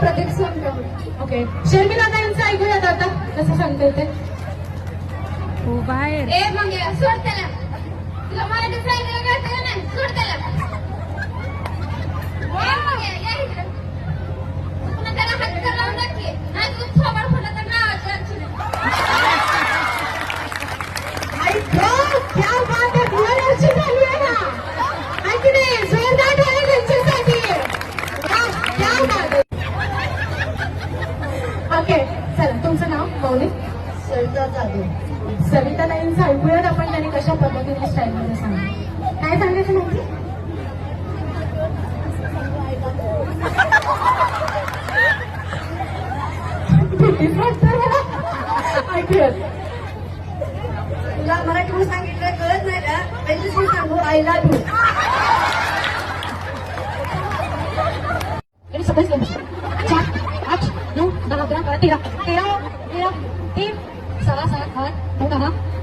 Pradeep Sonkar okay Sharmila ताईंचं ऐकूयात आता. कसं सांगते ते? हो बाहेर. ए मग ये, सोड त्याला. तुला मराठी सांगितलं कळतं का नाही? सोड त्याला. क्या बात आहे दोन वर्षी झाली आहे ना. आहे की नाही जोरदार ओके चला तुमचं नाव? मौलिक? सविता जाधव. सविता ताईंचं ऐकूयात आपण त्यांनी कशा पद्धतीने स्टाईलमध्ये सांगितलं. काय सांगायचं मला. ऐकूयात. तुला मराठीमध्ये सांगितलं कळत नाही का पहिलीच सांगू आय लव्ह यू सगळेच tiga tiga tiga tim salah salah tim salah.